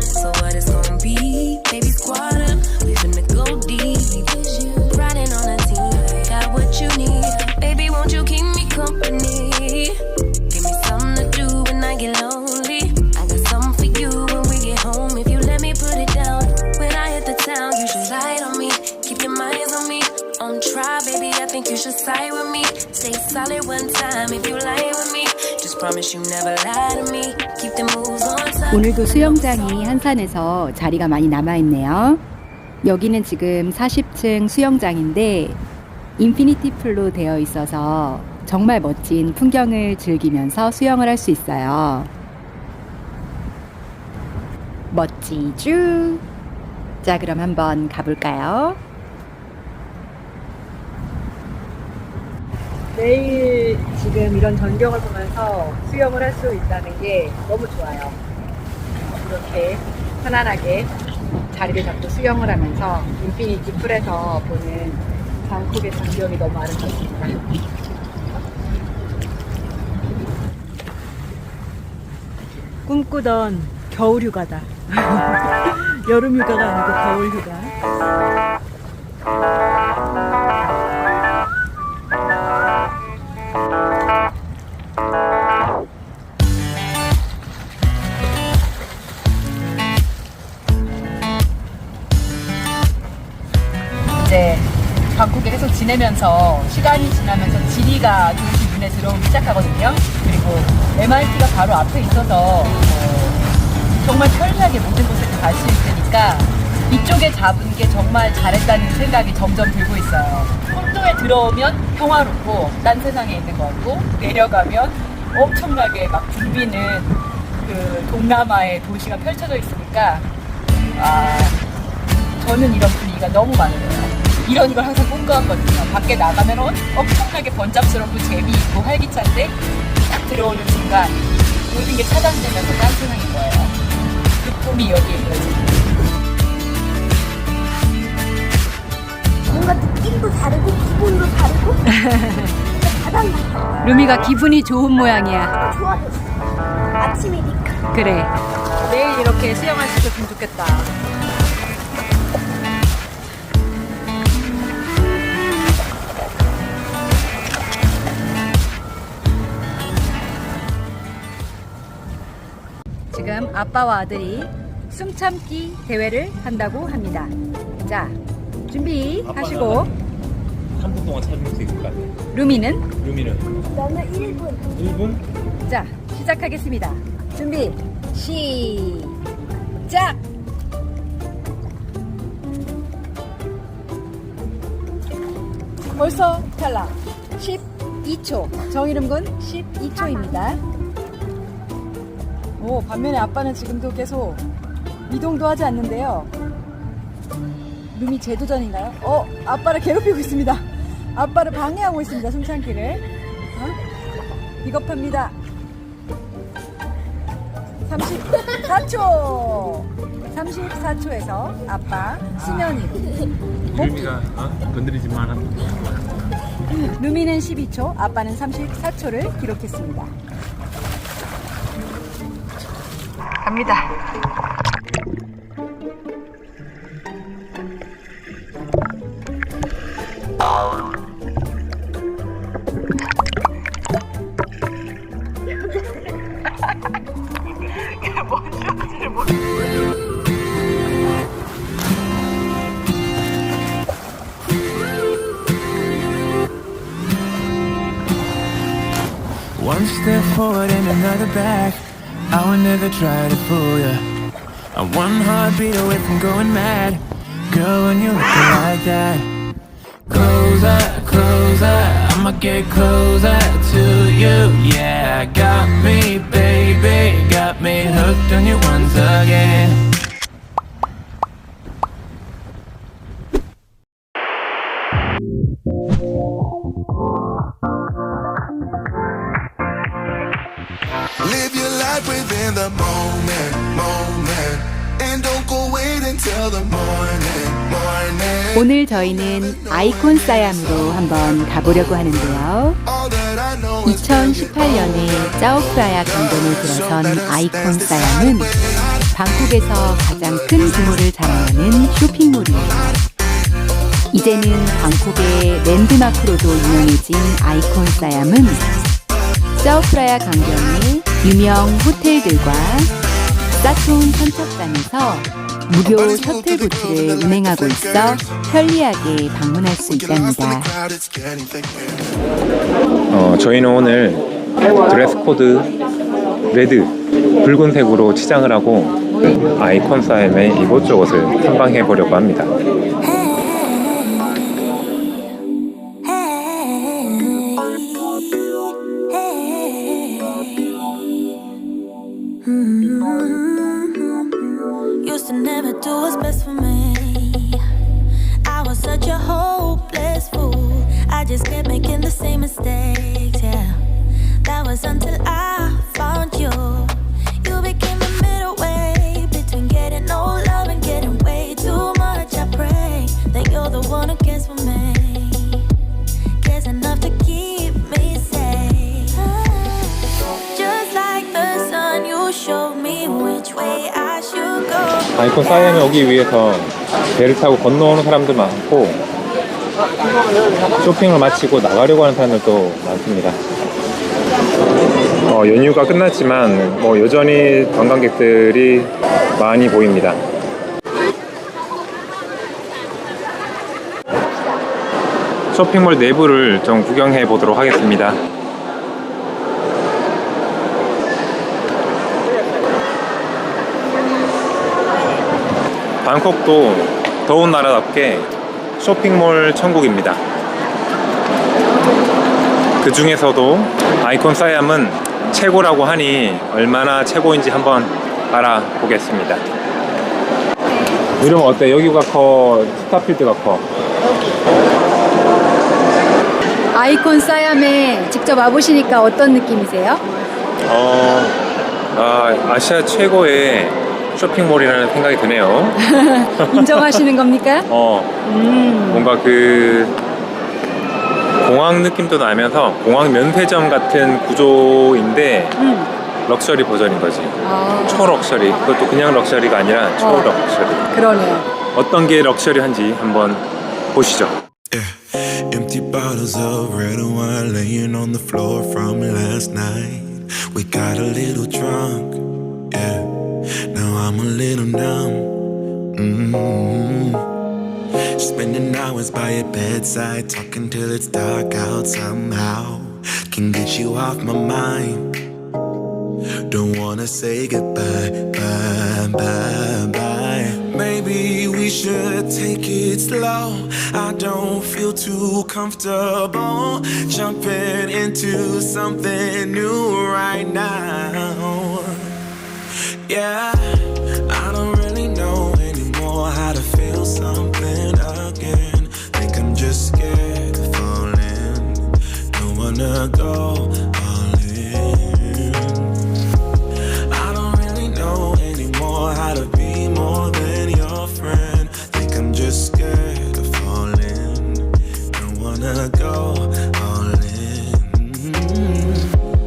So what it's gonna be? Baby, squad up, we finna go deep. On try, baby, I think you should side with me. Stay solid one time if you lie with me. Just promise you never lie to me. Keep the moves on time. 오늘도 수영장이 한산해서 자리가 많이 남아있네요. 여기는 지금 40층 수영장인데 인피니티 풀로 되어 있어서 정말 멋진 풍경을 즐기면서 수영을 할 수 있어요. 멋지죠? 자, 그럼 한번 가볼까요? 매일 지금 이런 전경을 보면서 수영을 할 수 있다는 게 너무 좋아요. 이렇게 편안하게 자리를 잡고 수영을 하면서 인피니티 풀에서 보는 방콕의 전경이 너무 아름답습니다. 꿈꾸던 겨울 휴가다. 여름 휴가가 아니고 겨울 휴가. 지내면서 시간이 지나면서 지리가 조금씩 눈에 들어오기 시작하거든요. 그리고 MRT가 바로 앞에 있어서 어, 정말 편리하게 모든 곳을 갈수 있으니까 이쪽에 잡은 게 정말 잘했다는 생각이 점점 들고 있어요. 혼도에 들어오면 평화롭고 딴 세상에 있는 것 같고 내려가면 엄청나게 막 붐비는 그 동남아의 도시가 펼쳐져 있으니까 아, 저는 이런 분위기가 너무 들어요. 이런 걸 항상 꿈꿔왔거든요. 밖에 나가면 엄- 엄청나게 번잡스럽고 재미있고 활기찬데 딱 들어오는 순간 모든 게 차단되면서 딴 세상인 거예요. 그 꿈이 여기에 있어요. 뭔가 느낌도 다르고 기분도 다르고. 루미가 기분이 좋은 모양이야. 좋아졌어. 아침이니까. 그래. 내일 이렇게 수영할 수 있었으면 좋겠다. 아빠와 아들이 숨참기 대회를 한다고 합니다. 자, 준비하시고 3분 동안 참을 수 있을 것 같아. 루미는 루미는 나는 1분. 1분? 자, 시작하겠습니다. 준비, 시작! 벌써 탈락. 12초. 정이름군 12초입니다. 오, 반면에 아빠는 지금도 계속 이동도 하지 않는데요. 룸이 재도전인가요? 어, 아빠를 괴롭히고 있습니다. 아빠를 방해하고 있습니다, 숨참기를. 어? 비겁합니다. 34초! 34초에서 아빠 수면이 루미가 어? 건드리지 마라. 루미는 12초, 아빠는 34초를 기록했습니다. 갑니다. One step forward and another back. I would never try to fool ya. I'm one heartbeat away from going mad. Girl, when you looking like that. Closer, closer, I'ma get closer to you. Yeah, got me, baby, got me hooked on you once again. Within the moment, moment. And don't go wait until the morning, morning. 오늘 저희는 아이콘 사얌으로 한번 가보려고 하는데요. All that I know is 2018년에 짜오프라야 강변에 들어선 아이콘 사얌은 방콕에서 가장 큰 규모를 자랑하는 쇼핑몰입니다. 이제는 방콕의 랜드마크로도 유명해진 아이콘 사얌은 짜오프라야 강변의 유명 호텔들과 싸좋은 선착장에서 무료 셔틀보트를 운행하고 있어 편리하게 방문할 수 있답니다. 어, 저희는 오늘 드레스 코드 레드 붉은색으로 치장을 하고 아이콘 사임의 이곳저곳을 탐방해 보려고 합니다. 아이콘 사임에 오기 위해서 배를 타고 건너오는 사람들 많고 쇼핑을 마치고 나가려고 하는 사람들도 많습니다. 어, 연휴가 끝났지만 뭐 여전히 관광객들이 많이 보입니다. 쇼핑몰 내부를 좀 구경해 보도록 하겠습니다. 방콕도 더운 나라답게 쇼핑몰 천국입니다. 그 중에서도 아이콘 사이암은 최고라고 하니 얼마나 최고인지 한번 알아보겠습니다. 이름 어때? 여기가 커? 스타필드가 커? 아이콘 사얌에 직접 와보시니까 어떤 느낌이세요? 어, 아, 아시아 최고의 쇼핑몰이라는 생각이 드네요. 인정하시는 겁니까? 어, 뭔가 그 공항 느낌도 나면서 공항 면세점 같은 구조인데 음. 럭셔리 버전인 거지. 아, 초럭셔리. 그것도 그냥 럭셔리가 아니라 초럭셔리. 그러네요. 어떤 게 럭셔리한지 한번 보시죠. Empty bottles of red wine laying on the floor from last night. We got a little drunk, yeah. I'm a little numb. mm Spending hours by your bedside, talking till it's dark out somehow. Can get you off my mind. Don't wanna say goodbye, bye, bye, bye. Maybe we should take it slow. I don't feel too comfortable jumping into something new right now. Yeah, wanna go all in. I don't really know anymore how to be more than your friend. Think I'm just scared of falling. Don't wanna go all in.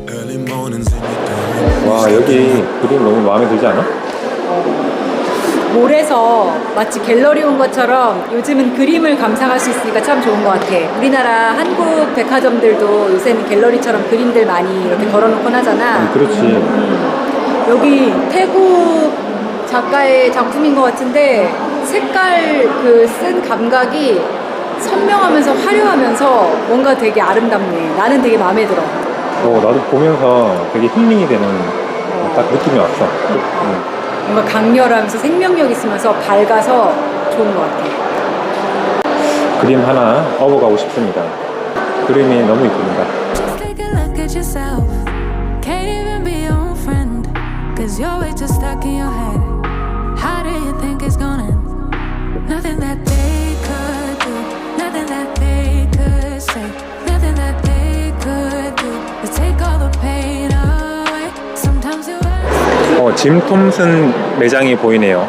Early mornings in your dark. 와, 여기 그림 너무 마음에 들지 않아? 몰에서 마치 갤러리 온 것처럼 요즘은 그림을 감상할 수 있으니까 참 좋은 것 같아. 우리나라 한국 백화점들도 요새는 갤러리처럼 그림들 많이 이렇게 걸어놓곤 하잖아. 그렇지. 여기 태국 작가의 작품인 것 같은데 색깔 그 쓴 감각이 선명하면서 화려하면서 뭔가 되게 아름답네. 나는 되게 마음에 들어. 어, 나도 보면서 되게 힐링이 되는 딱 느낌이 왔어. 응. 뭔가 강렬하면서 생명력 있으면서 밝아서 좋은 것 같아. 그림 하나 업어가고 싶습니다. 그림이 너무 이쁩니다. Just take a look at yourself. Can't even be your own friend. Cause you're way too stuck in your head. How do you think it's gonna end? Nothing that they could do, nothing that they could say. Never 짐 톰슨 매장이 보이네요.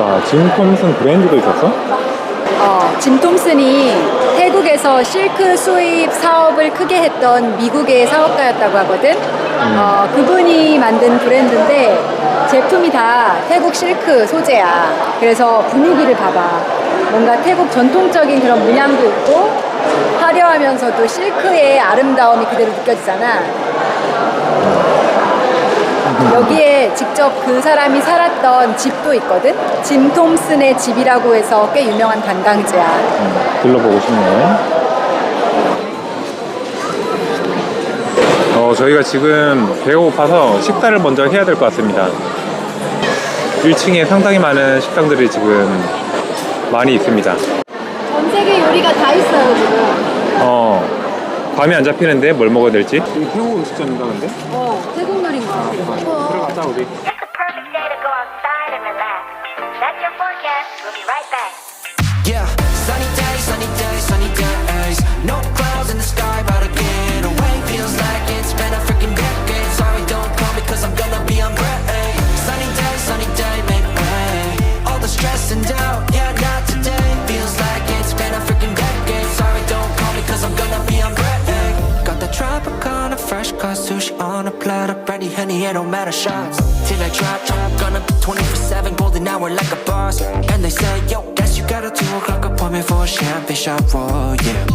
와, 짐 톰슨 브랜드도 있었어? 어, 짐 톰슨이 태국에서 실크 수입 사업을 크게 했던 미국의 사업가였다고 하거든. 어, 그분이 만든 브랜드인데 제품이 다 태국 실크 소재야. 그래서 분위기를 봐봐. 뭔가 태국 전통적인 그런 문양도 있고 화려하면서도 실크의 아름다움이 그대로 느껴지잖아. 여기에 직접 그 사람이 살았던 집도 있거든. 짐 톰슨의 집이라고 해서 꽤 유명한 관광지야. 둘러보고 싶네. 어, 저희가 지금 배고파서 식사를 먼저 해야 될 것 같습니다. 1층에 상당히 많은 식당들이 지금 많이 있습니다. 전 세계 요리가 다 있어요 지금. 어, 감이 안 잡히는데 뭘 먹어야 될지? 여기 태국 음식점인가 근데? 어, 태국 요리인 것 같아. 들어가자 우리. perfect day to go outside and relax. That's your forecast. We'll be right back. On a platter. Brandy, honey, it don't matter shots. Till I drop, drop, gonna be 24 7 golden hour like a boss. And they say, yo, guess you got a 2 o'clock appointment for a champagne shot, whoa, yeah.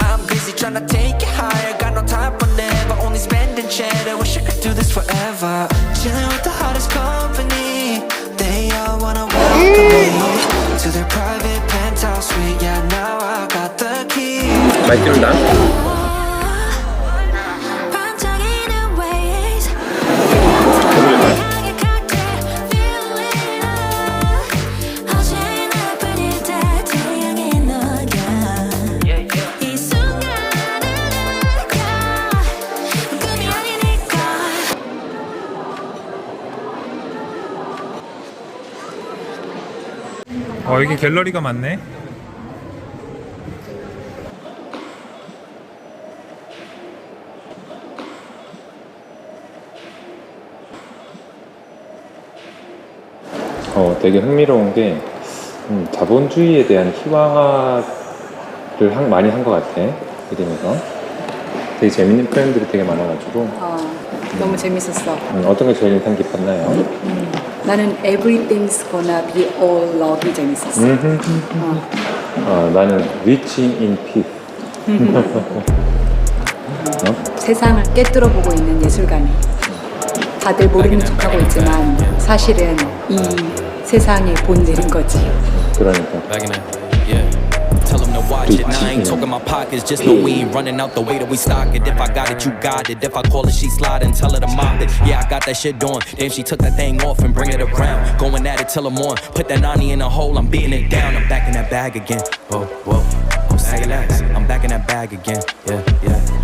I'm busy trying to take it higher. Got no time for never, only spending cheddar. Wish I could do this forever. Chilling with the hottest company. They all wanna welcome me to their private penthouse suite. Yeah, now I got the key. 어, 여기 갤러리가 많네. 어, 되게 흥미로운 게 음, 자본주의에 대한 희화를 한- 많이 한 것 같아. 그림에서. 되게 재밌는 표현들이 되게 많아가지고 어, 너무 재밌었어. 음, 어떤 게 제일 인상 깊었나요? 나는 Everything's Gonna Be All Love이 재밌었어. 음흠. 어. 어, 나는 Reaching in Peace. 세상을 깨뚫어 보고 있는 예술가네. 다들 모르는 척하고 있지만 사실은 이 세상의 본질인 거지. 그러니까. Back in that, yeah. Watch it. Now I ain't talking my pockets. Just know we ain't running out the way that we stock it. If I got it, you got it. If I call it, she slide and Tell her to mop it. Yeah, I got that shit doing. Damn, she took that thing off and bring it around. Going at it till I'm on. Put that 90 in a hole. I'm beating it down. I'm back in that bag again. Whoa, whoa. Oh, say less. I'm back in that bag again. Yeah, yeah.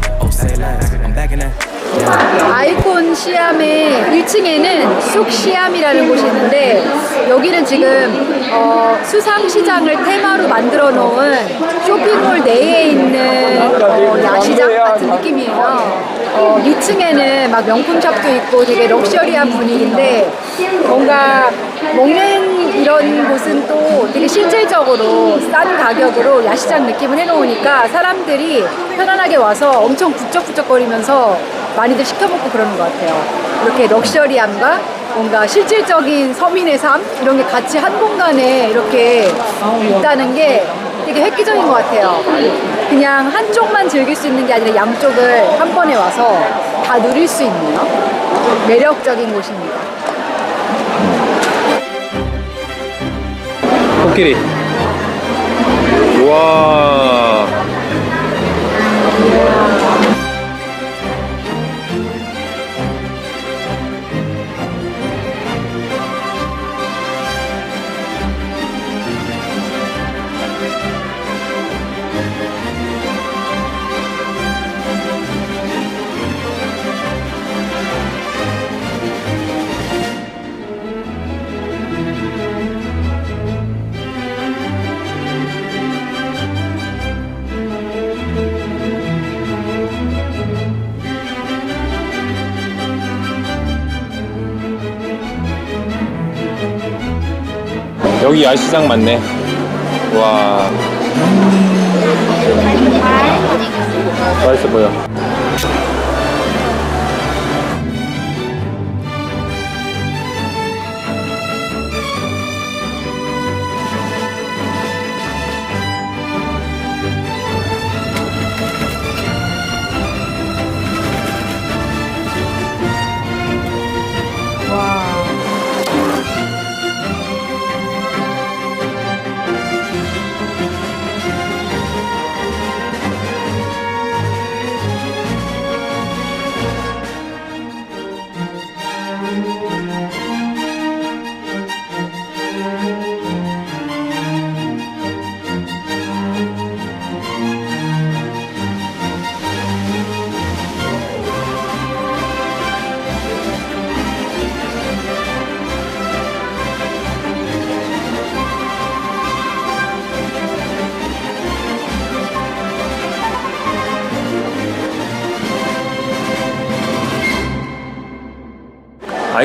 아이콘 시암의 1층에는 쑥 시암이라는 곳이 있는데 여기는 지금 어, 수상시장을 테마로 만들어 놓은 쇼핑몰 내에 있는 어, 야시장 같은 느낌이에요. 어, 2층에는 막 명품샵도 있고 되게 럭셔리한 분위기인데 뭔가 먹는 이런 곳은 또 되게 실질적으로 싼 가격으로 야시장 느낌을 해놓으니까 사람들이 편안하게 와서 엄청 북적북적거리면서 많이들 시켜먹고 그러는 것 같아요. 이렇게 럭셔리함과 뭔가 실질적인 서민의 삶 이런 게 같이 한 공간에 이렇게 있다는 게 되게 획기적인 것 같아요. 그냥 한쪽만 즐길 수 있는 게 아니라 양쪽을 한 번에 와서 다 누릴 수 있는 매력적인 곳입니다. 코끼리. 우와. 여기 야시장 맞네. 와. 맛있어 보여.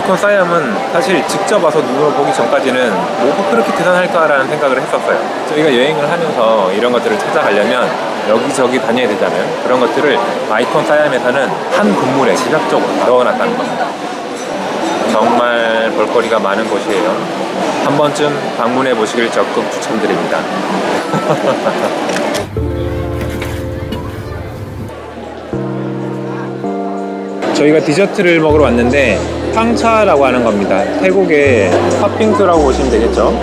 아이콘 사이암은 사실 직접 와서 눈으로 보기 전까지는 뭐가 그렇게 대단할까라는 생각을 했었어요. 저희가 여행을 하면서 이런 것들을 찾아가려면 여기저기 다녀야 되잖아요. 그런 것들을 아이콘 사이암에서는 한 건물에 집약적으로 넣어놨다는 겁니다. 정말 볼거리가 많은 곳이에요. 한 번쯤 방문해 보시길 적극 추천드립니다. 저희가 디저트를 먹으러 왔는데 탕차라고 하는 겁니다. 태국의 팥빙수라고 보시면 되겠죠.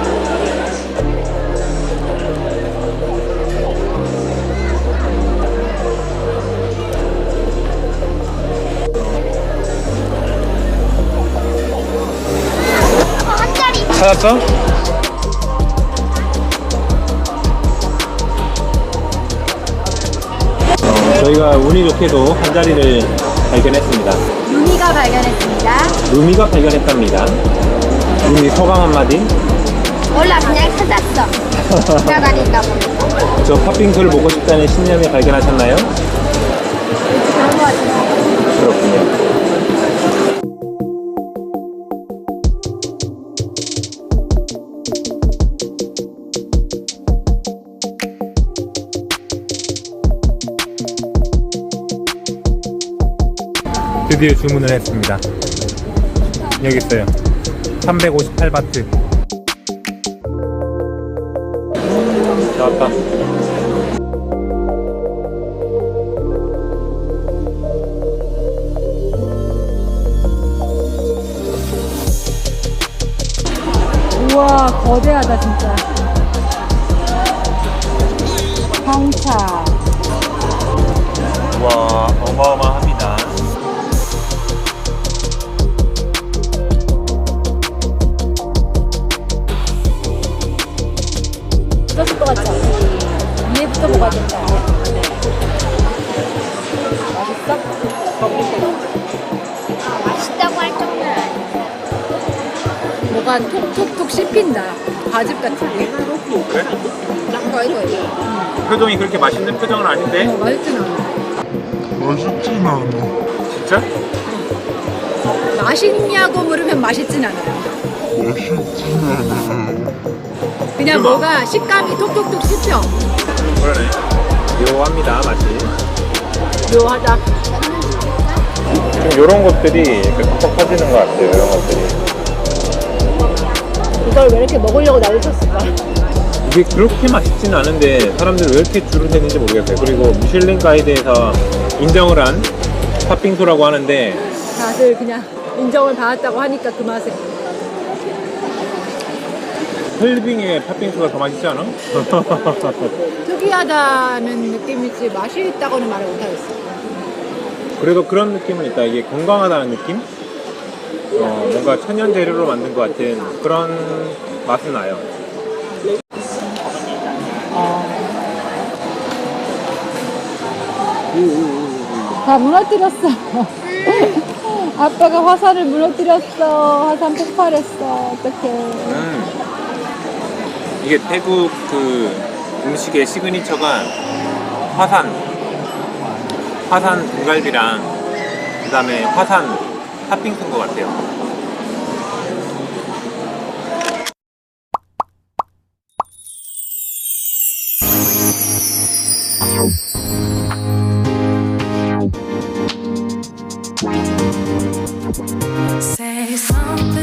찾았어? 어, 저희가 운이 좋게도 한 자리를 발견했습니다. 루미가 발견했습니다. 루미가 발견했답니다. 루미 소감 한마디? 몰라 그냥 찾았어. 지나다니다 보니까. 저 팥빙수를 먹고 싶다는 신념에 발견하셨나요? 그런 거 같아요. 그렇군요. 드디어 주문을 했습니다. 여기 있어요. 358바트. 나왔다. 우와 거대하다 진짜. 황차. 와, 어마어마합 같지 않아? 위에부터 먹어야 되는 거 아니야? 맛있어? 맛있다고 할 정도는 아니야. 뭐가 톡톡톡 씹힌다. 과즙 같은 게. 그래? 이거 이거 이거. 표정이 그렇게 맛있는 표정은 아닌데? 어, 맛있진 않아. 진짜? 맛있냐고 물으면 맛있진 않아요. 그냥 뭐가 식감이 톡톡톡 씹혀. 그러네. 묘합니다, 맛이. 묘하다. 좀 요런 것들이 이렇게 팍팍 퍼지는 것 같아요, 이런 것들이. 이걸 왜 이렇게 먹으려고 쳤을까? 이게 그렇게 맛있진 않은데 사람들이 왜 이렇게 줄을 대는지 모르겠어요. 그리고 미슐랭 가이드에서 인정을 한 팥빙수라고 하는데 다들 그냥 인정을 받았다고 하니까 그 맛에. 헬빙의 팥빙수가 더 맛있지 않아? 특이하다는 느낌이지 맛이 있다고는 말을 못하겠어. 그래도 그런 느낌은 있다. 이게 건강하다는 느낌? 어, 뭔가 천연 재료로 만든 것 같은 그런 맛은 나요. 다 무너뜨렸어. 아빠가 화산을 무너뜨렸어. 화산 폭발했어. 어떡해. 음. 이게 태국 그 음식의 시그니처가 화산, 화산 등갈비랑 그 다음에 화산 팥빙 쓴것 같아요. Say something.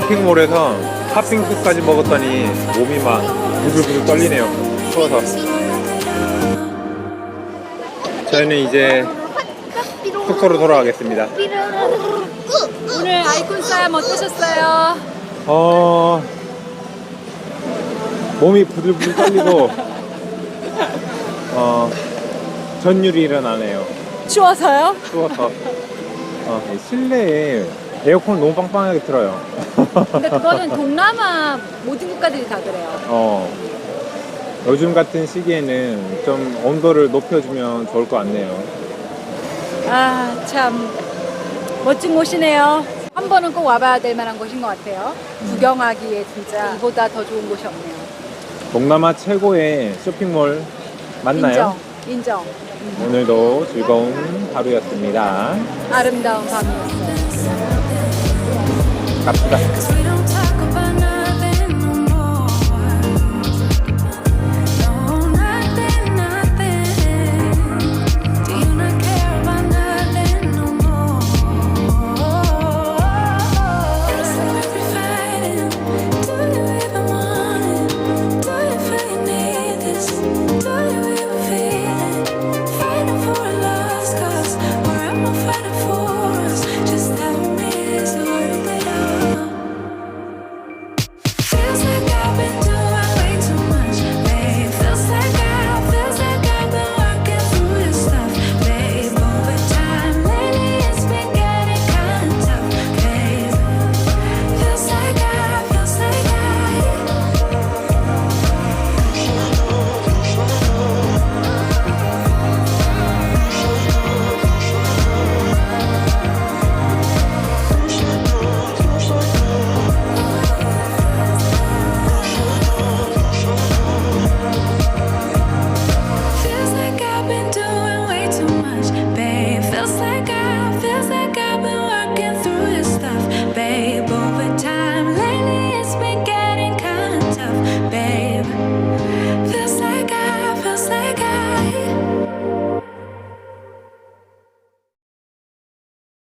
쇼핑몰에서 팥빙수까지 먹었더니 몸이 막 부들부들 떨리네요. 추워서. 저희는 이제 숙소로 돌아가겠습니다. 오늘 아이콘 싸움 어떠셨어요? 어 몸이 부들부들 떨리고 어 전율이 일어나네요. 추워서요? 추워서 어, 이 실내에 에어컨 너무 빵빵하게 틀어요. 근데 그거는 동남아 모든 국가들이 다 그래요. 어 요즘 같은 시기에는 좀 온도를 높여주면 좋을 것 같네요. 아, 참 멋진 곳이네요. 한 번은 꼭 와봐야 될 만한 곳인 것 같아요. 구경하기에 진짜 이보다 더 좋은 곳이 없네요. 동남아 최고의 쇼핑몰 맞나요? 인정, 인정. 오늘도 즐거운 하루였습니다. 아름다운 밤이었어요. 갑